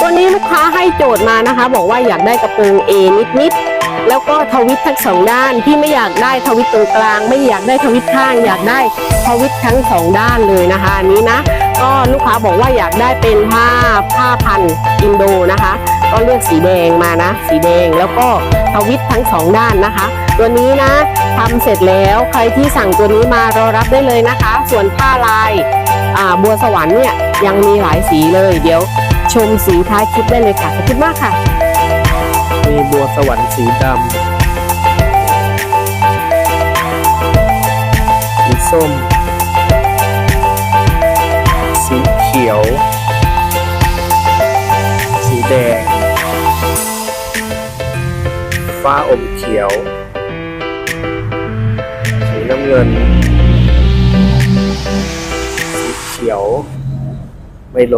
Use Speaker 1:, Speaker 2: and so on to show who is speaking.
Speaker 1: ตัวนี้ลูกค้าให้โจทย์มานะคะ บอกว่าอยากได้กระโปรง A นิดๆแล้วก็ทวิตทั้งสองด้านที่ไม่อยากได้ทวิตตรงกลาง ไม่อยากได้ทวิตข้าง อยากได้ทวิตทั้งสองด้านเลยนะคะอันนี้นะก็ลูกค้าบอกว่าอยากได้เป็นผ้าผ้าพันอินโดนะคะ ก็เลือกสีแดงมานะ สีแดงแล้วก็ทวิตทั้งสองด้านนะคะ ตัวนี้นะทำเสร็จแล้วใครที่สั่งตัวนี้มารอรับได้เลยนะคะ ส่วนผ้าลายอ่าบัวสวรรค์เนี่ยยังมีหลายสีเลยเดี๋ยว ชมสีท้ายคลิปได้เลยค่ะ ขอบคุณมากค่ะ
Speaker 2: มีบัวสวรรค์สีดำสีส้ม สีเขียว สีแดง ฟ้าอมเขียว สีน้ำเงิน สีเขียวไมโล